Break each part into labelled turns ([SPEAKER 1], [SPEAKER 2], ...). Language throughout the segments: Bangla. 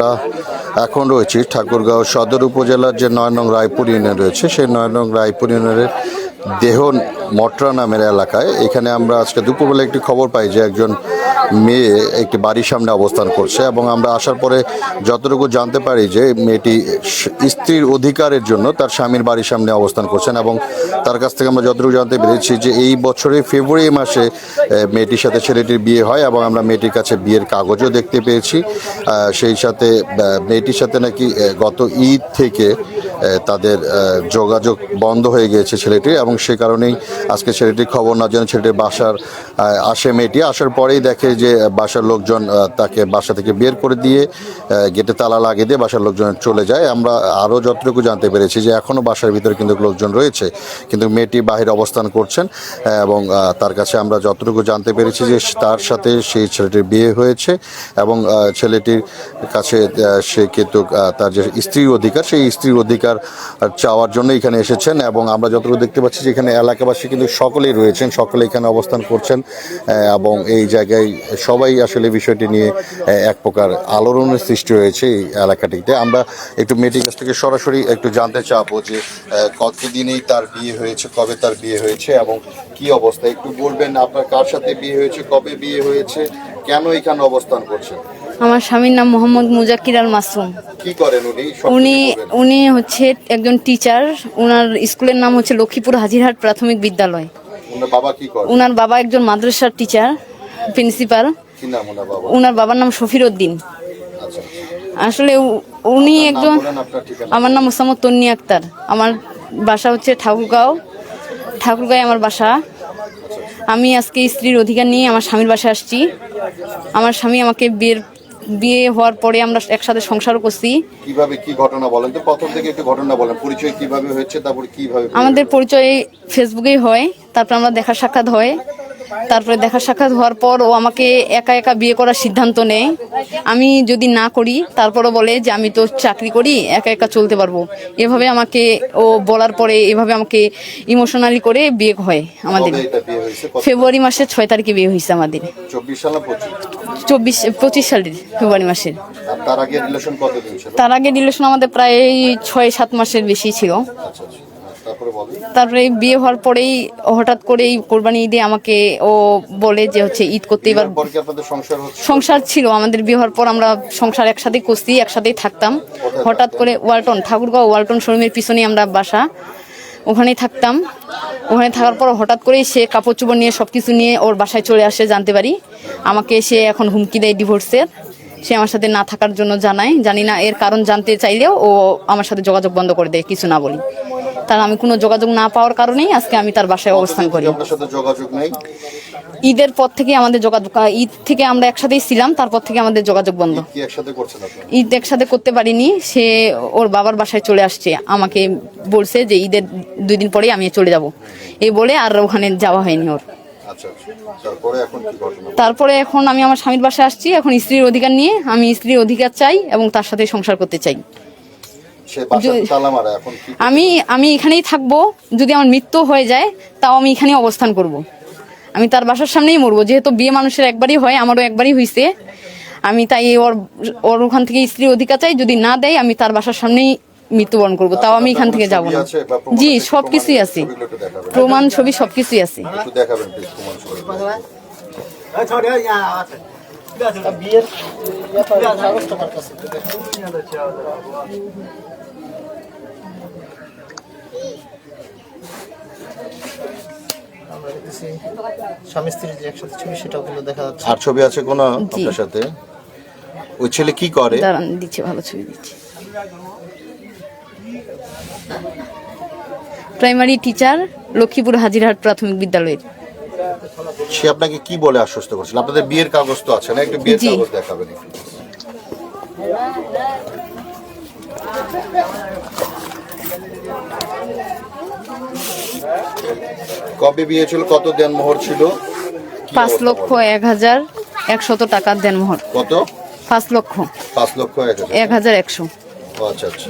[SPEAKER 1] আমরা এখন রয়েছি ঠাকুরগাঁও সদর উপজেলার যে নয় নং রায়পুর ইউনিয়ন রয়েছে, সেই নয় নং রায়পুর ইউনিয়নের দেহন মটরা নামের এলাকায়। এখানে আমরা আজকে দুপুরবেলা একটি খবর পাই যে একজন মেয়ে একটি বাড়ির সামনে অবস্থান করছে এবং আমরা আসার পরে যতটুকু জানতে পারি যে মেয়েটি স্ত্রীর অধিকারের জন্য তার স্বামীর বাড়ির সামনে অবস্থান করছেন এবং তার কাছ থেকে আমরা যতটুকু জানতে পেরেছি যে এই বছরের ফেব্রুয়ারি মাসে মেয়েটির সাথে ছেলেটির বিয়ে হয় এবং আমরা মেয়েটির কাছে বিয়ের কাগজও দেখতে পেয়েছি। সেই সাথে মেয়েটির সাথে নাকি গত ঈদ থেকে তাদের যোগাযোগ বন্ধ হয়ে গিয়েছে ছেলেটির এবং সে কারণেই আজকে ছেলেটির খবর না জেনে ছেলেটির বাসার আসে মেয়েটি। আসার পরেই দেখে যে বাসার লোকজন তাকে বাসা থেকে বের করে দিয়ে গেটে তালা লাগিয়ে দিয়ে বাসার লোকজন চলে যায়। আমরা আরও যতটুকু জানতে পেরেছি যে এখনও বাসার ভিতরে কিন্তু লোকজন রয়েছে। কিন্তু মেয়েটি বাহিরে অবস্থান করছেন, এবং তার কাছে আমরা যতটুকু জানতে পেরেছি যে তার সাথে সেই ছেলেটির বিয়ে হয়েছে, এবং ছেলেটির কাছে সে কিন্তু তার যে স্ত্রীর অধিকার, সেই স্ত্রীর অধিকার চাওয়ার জন্য এখানে এসেছেন, এবং আমরা যতটুকু দেখতে পাচ্ছি যে এখানে এলাকাবাসী কিন্তু সকলেই রয়েছেন, সকলে এখানে অবস্থান করছেন এবং এই জায়গায় সবাই আসলে বিষয়টি নিয়ে এক প্রকার আলোড়নের সৃষ্টি হয়েছে এই এলাকাটিতে। আমরা একটু মেয়েটির কাছ থেকে সরাসরি একটু জানতে চাবো যে কতদিনেই তার বিয়ে হয়েছে, কবে তার বিয়ে হয়েছে, এবং কি অবস্থা? একটু বলবেন আপনার কার সাথে বিয়ে হয়েছে, কবে বিয়ে হয়েছে, কেন এখানে অবস্থান করছেন?
[SPEAKER 2] আমার স্বামীর নাম মোহাম্মদ মুজাকির আল মাসুম
[SPEAKER 1] কি করেন উনি?
[SPEAKER 2] উনি উনি হচ্ছে একজন টিচার ওনার স্কুলের নাম হচ্ছে লক্ষ্মীপুর হাজিরহাট প্রাথমিক বিদ্যালয়।
[SPEAKER 1] ওনার বাবা কি করে
[SPEAKER 2] ওনার বাবা একজন মাদ্রাসার টিচার প্রিন্সিপাল
[SPEAKER 1] কি নাম ওনার বাবা?
[SPEAKER 2] ওনার বাবার নাম শফির উদ্দিন।
[SPEAKER 1] আচ্ছা।
[SPEAKER 2] আসলে উনি একজন আমার নাম মোসাম্মদ তন্নি আক্তার। আমার বাসা হচ্ছে ঠাকুরগাঁও। ঠাকুরগাঁয় আমার বাসা। আমি আজকে স্ত্রীর অধিকার নিয়ে আমার স্বামীর বাসায় আসছি। আমার স্বামী আমাকে বিয়ের বিয়ে হওয়ার পরে আমরা একসাথে সংসার করছি।
[SPEAKER 1] কীভাবে কি ঘটনা বলেন তো? প্রথম থেকে একটু ঘটনা বলেন। পরিচয় কীভাবে হয়েছে? তারপর কীভাবে
[SPEAKER 2] আমাদের পরিচয় ফেসবুকেই হয় তারপর আমরা দেখা সাক্ষাৎ হয়। তারপরে দেখা সাক্ষাৎ হওয়ার পর ও আমাকে একা একা বিয়ে করার সিদ্ধান্ত নেয়। আমি যদি না করি তারপরও বলে যে আমি তো চাকরি করি একা একা চলতে পারব। এভাবে আমাকে ও বলার পরে এভাবে আমাকে ইমোশনালি করে বিয়ে হয় আমাদের। ফেব্রুয়ারি মাসের ছয় তারিখে বিয়ে হয়েছে আমাদের।
[SPEAKER 1] চব্বিশ পঁচিশ?
[SPEAKER 2] সালের ফেব্রুয়ারি মাসের।
[SPEAKER 1] তার আগে রিলেশন কতদিন ছিল?
[SPEAKER 2] তার আগে রিলেশন আমাদের প্রায় ছয় সাত মাসের বেশি ছিল।
[SPEAKER 1] আচ্ছা আচ্ছা। তারপরে
[SPEAKER 2] বিয়ে হওয়ার পরেই হঠাৎ করেই কোরবানি ঈদে আমাকে ও বলে যে হচ্ছে ঈদ করতে এবার
[SPEAKER 1] সংসার
[SPEAKER 2] ছিল আমাদের বিয়ে হওয়ার পর আমরা সংসার একসাথে করছি একসাথেই থাকতাম। হঠাৎ করে ওয়ালটন ঠাকুরগাঁও ওয়ালটন শোরুমের পিছনেই আমরা বাসা। ওখানেই থাকতাম। ওখানে থাকার পর হঠাৎ করেই সে কাপড় চোপড় নিয়ে সব কিছু নিয়ে ওর বাসায় চলে আসে জানতে পারি। আমাকে সে এখন হুমকি দেয় ডিভোর্সের সে আমার সাথে না থাকার জন্য জানায়। জানি না এর কারণ জানতে চাইলেও ও আমার সাথে যোগাযোগ বন্ধ করে দেয় কিছু না বলি। তার আমি কোনো যোগাযোগ না পাওয়ার কারণেই আজকে আমি তার বাসায় অবস্থান করি। ঈদের পর থেকে আমাদের যোগাযোগ ঈদ থেকে আমরা একসাথেই ছিলাম তারপর থেকে আমাদের যোগাযোগ বন্ধ। ঈদ একসাথে করতে পারিনি সে ওর বাবার বাসায় চলে আসছে আমাকে বলছে যে ঈদের দুই দিন পরেই আমি চলে যাব। এই বলে আর ওখানে যাওয়া হয়নি ওর।
[SPEAKER 1] আচ্ছা তারপরে এখন
[SPEAKER 2] তারপরে এখন আমি আমার স্বামীর বাসায় আসছি এখন স্ত্রীর অধিকার নিয়ে আমি স্ত্রীর অধিকার চাই এবং তার সাথে সংসার করতে চাই। আমি আমি এখানেই থাকব। যদি আমার মৃত্যু হয়ে যায় তাও আমি এখানেই অবস্থান করব। আমি তার বাসার সামনেই মরবো। যেহেতু বিয়ে মানুষের একবারই হয় আমারও একবারই হয়েছে আমি তাই ওর ওর ওখান থেকে স্ত্রী অধিকার চাই। যদি না দেয় আমি তার বাসার সামনেই মৃত্যুবরণ করব। তাও আমি এখান থেকে যাব না। জি
[SPEAKER 1] আছে?
[SPEAKER 2] সব কিছুই আছে। প্রমাণ ছবি সব কিছুই আছে।
[SPEAKER 1] দেখাবেন
[SPEAKER 3] স্বামী স্ত্রীর যে একসাথে ছবি সেটা ওগুলো দেখা যাচ্ছে।
[SPEAKER 1] আর ছবি আছে কোনো আপনার সাথে? ওই ছেলে কি করে?
[SPEAKER 2] দাঁড়ান দিচ্ছে ভালো ছবি দিচ্ছে। প্রাইমারি টিচার লক্ষ্মীপুর হাজিরহাট প্রাথমিক বিদ্যালয়ের।
[SPEAKER 1] সে আপনাকে কি বলে আশ্বস্ত করছিল? আপনাদের বিয়ের কাগজ তো আছে না? একটু বিয়ের। কাগজ দেখাবেন। কবে বিয়ে ছিল? কত দেন মোহর ছিল
[SPEAKER 2] পাঁচ লক্ষ এক হাজার একশত টাকার দেনমোহর।
[SPEAKER 1] কত?
[SPEAKER 2] পাঁচ লক্ষ।
[SPEAKER 1] পাঁচ লক্ষ এক হাজার।
[SPEAKER 2] এক হাজার একশো।
[SPEAKER 1] আচ্ছা আচ্ছা।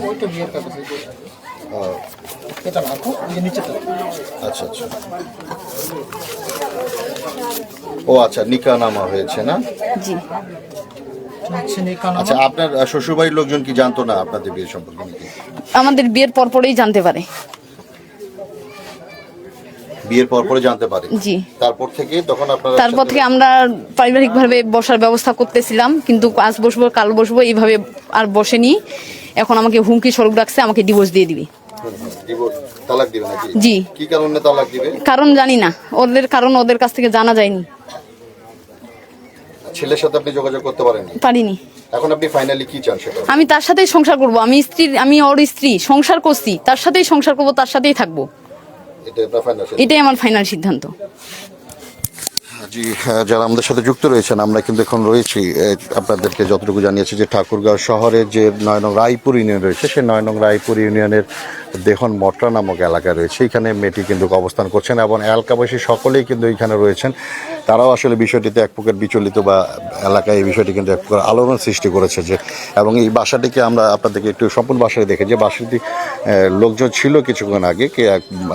[SPEAKER 3] এটা তো ওই নিচেটা
[SPEAKER 1] আচ্ছা আচ্ছা। ও আচ্ছা নিকা নামা হয়েছে না?
[SPEAKER 2] জি।
[SPEAKER 1] আচ্ছা আপনার শ্বশুরবাড়ির লোকজন কি জানতো না আপনাদের বিয়ে সম্পর্কে?
[SPEAKER 2] আমাদের বিয়ের পরপরেই জানতে পারে।
[SPEAKER 1] বিয়ের পর পরে জানতে পারে?
[SPEAKER 2] জি।
[SPEAKER 1] তারপর থেকে তখন আপনারা
[SPEAKER 2] তারপর থেকে আমরা পারিবারিকভাবে বসার ব্যবস্থা করতেছিলাম কিন্তু আজ বসবো কাল বসবো এইভাবে আর বসেনি। এখন আমাকে হুমকি স্বরূপ রাখছে আমাকে ডিভোর্স দিয়ে দিবে।
[SPEAKER 1] তালাক দিবে নাকি?
[SPEAKER 2] জি।
[SPEAKER 1] কি কারণে তালাক দিবে?
[SPEAKER 2] কারণ জানি না। ওদের কারণ ওদের কাছ থেকে জানা যায়নি।
[SPEAKER 1] ছেলের সাথে আপনি যোগাযোগ করতে পারেননি?
[SPEAKER 2] পারিনি।
[SPEAKER 1] এখন আপনি ফাইনালি কি চান সেটা?
[SPEAKER 2] আমি তার সাথেই সংসার করব। আমি স্ত্রী আমি ওর স্ত্রী সংসার করছি। তার সাথেই সংসার করব তার সাথেই থাকব। এটাই আমার ফাইনাল সিদ্ধান্ত।
[SPEAKER 1] জি যারা আমাদের সাথে যুক্ত রয়েছেন, আমরা কিন্তু এখন রয়েছি। আপনাদেরকে যতটুকু জানিয়েছি যে ঠাকুরগাঁও শহরের যে নয় নং রায়পুর ইউনিয়ন রয়েছে, সেই নয় নং রায়পুর ইউনিয়নের দেহন মটরা নামক এলাকা রয়েছে। এখানে মেয়েটি কিন্তু অবস্থান করছেন এবং এলাকাবাসী সকলেই কিন্তু এখানে রয়েছেন। তারাও আসলে বিষয়টিতে এক প্রকার বিচলিত বা এলাকায় এই বিষয়টি কিন্তু এক প্রকার আলোড়ন সৃষ্টি করেছে যে, এবং এই বাসাটিকে আমরা আপনাদেরকে একটু সম্পূর্ণ বাসায় দেখে যে, বাসাটি লোকজন ছিল কিছুক্ষণ আগে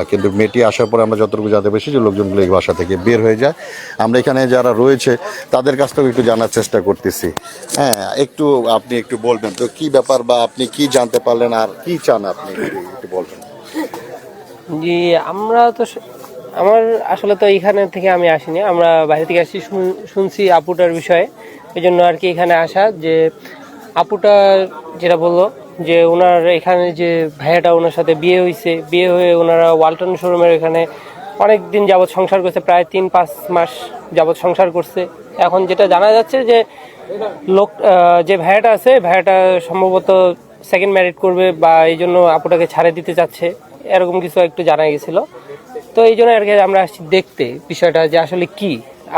[SPEAKER 1] কিন্তু মেয়েটি আসার পরে আমরা যতটুকু জানতে পেরেছি যে, লোকজনগুলো এই বাসা থেকে বের হয়ে যায়। আমরা এখানে যারা রয়েছে, তাদের কাছ থেকে একটু জানার চেষ্টা করতেছি। হ্যাঁ একটু আপনি একটু বলবেন তো, কি ব্যাপার বা আপনি কি জানতে পারলেন আর কি চান আপনি? একটু বলবেন।
[SPEAKER 4] জি, আমরা তো আমার আসলে তো এইখানে থেকে আমি আসিনি। আমরা বাইরে থেকে আসছি শুন- শুনছি আপুটার বিষয়ে। এই জন্য আর কি এখানে আসা যে, আপুটা যেটা বলল যে ওনার এখানে যে ভাইয়াটা ওনার সাথে বিয়ে হয়েছে বিয়ে হয়ে ওনারা ওয়ালটন শোরুমের এখানে অনেক দিন যাবৎ সংসার করছে প্রায় তিন পাঁচ মাস যাবৎ সংসার করছে। এখন যেটা জানা যাচ্ছে যে লোক যে ভাইয়াটা আছে ভাইয়াটা সম্ভবত সেকেন্ড ম্যারিড করবে বা এই জন্য আপুটাকে ছাড়ে দিতে চাচ্ছে এরকম কিছু একটু জানা গেছিল। তো এই জন্য আর কি আমরা আসছি দেখতে বিষয়টা যে আসলে কি।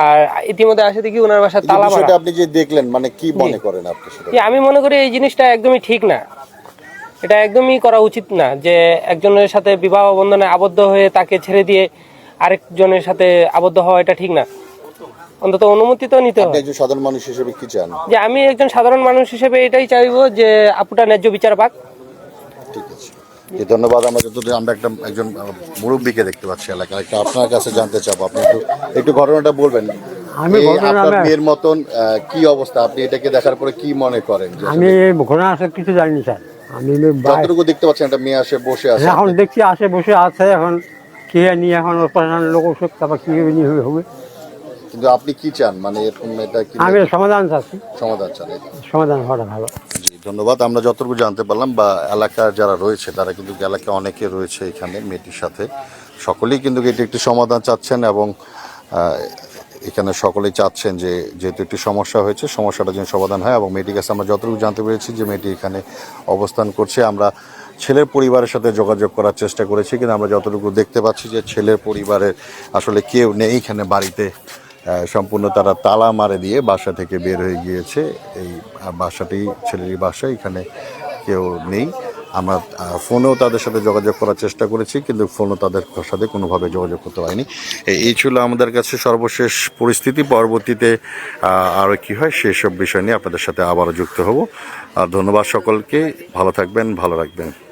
[SPEAKER 4] আর ইতিমধ্যে আসে দেখি ওনার বাসা তালা
[SPEAKER 1] আপনি যে দেখলেন মানে কি মনে করেন আপনি
[SPEAKER 4] আমি মনে করি এই জিনিসটা একদমই ঠিক না। এটা একদমই করা উচিত না যে একজনের সাথে বিবাহ বন্ধনে আবদ্ধ হয়ে তাকে ছেড়ে দিয়ে আরেকজনের সাথে আবদ্ধ হওয়া এটা ঠিক না। অন্তত অনুমতি তো নিতে হবে।
[SPEAKER 1] একজন সাধারণ মানুষ হিসেবে কি চান?
[SPEAKER 4] যে আমি একজন সাধারণ মানুষ হিসেবে এটাই চাইব যে আপুটা ন্যায্য বিচার পাক।
[SPEAKER 1] ঠিক আছে। ধন্যবাদ আমরা আমরা একটা একজন মুরব্বীকে দেখতে পাচ্ছি এলাকায়। একটা আপনার কাছে জানতে চাবো। আপনি একটু একটু ঘটনাটা বলবেন।
[SPEAKER 5] আমি
[SPEAKER 1] আপনার মেয়ের মতন আহ, কি অবস্থা? আপনি এটাকে দেখার পরে কি মনে করেন
[SPEAKER 5] আমি আসে কিছু জানি স্যার। আমি
[SPEAKER 1] যতটুকু দেখতে পাচ্ছেন একটা মেয়ে আসে বসে আছে।
[SPEAKER 5] এখন দেখছি আসে বসে আছে এখন কে নিয়ে এখন অপারেশন লোক ওষুধ তারপর কি নিয়ে হবে। হবে
[SPEAKER 1] কিন্তু আপনি কি চান? মানে এরকম এটা কি
[SPEAKER 5] আমি সমাধান চাচ্ছি।
[SPEAKER 1] সমাধান চান
[SPEAKER 5] সমাধান হওয়াটা ভালো।
[SPEAKER 1] ধন্যবাদ। আমরা যতটুকু জানতে পারলাম বা এলাকার যারা রয়েছে তারা কিন্তু এলাকায় অনেকে রয়েছে এখানে মেয়েটির সাথে। সকলেই কিন্তু এটি একটি সমাধান চাচ্ছেন এবং এখানে সকলেই চাচ্ছেন যে যেহেতু একটি সমস্যা হয়েছে সমস্যাটা যেন সমাধান হয় এবং মেয়েটির কাছে আমরা যতটুকু জানতে পেরেছি যে মেয়েটি এখানে অবস্থান করছে। আমরা ছেলের পরিবারের সাথে যোগাযোগ করার চেষ্টা করেছি কিন্তু আমরা যতটুকু দেখতে পাচ্ছি যে ছেলের পরিবারের আসলে কেউ নেই। এখানে বাড়িতে সম্পূর্ণ তারা তালা মারে দিয়ে বাসা থেকে বের হয়ে গিয়েছে। এই বাসাটি ছেলেরই বাসা, এখানে কেউ নেই। আমরা ফোনেও তাদের সাথে যোগাযোগ করার চেষ্টা করেছি, কিন্তু ফোনও তাদের সাথে কোনোভাবে যোগাযোগ করতে পারিনি। এই- ছিল আমাদের কাছে সর্বশেষ পরিস্থিতি। পরবর্তীতে আরও কী হয় সেই সব বিষয় নিয়ে আপনাদের সাথে আবারও যুক্ত হব। আর ধন্যবাদ সকলকে। ভালো থাকবেন, ভালো রাখবেন।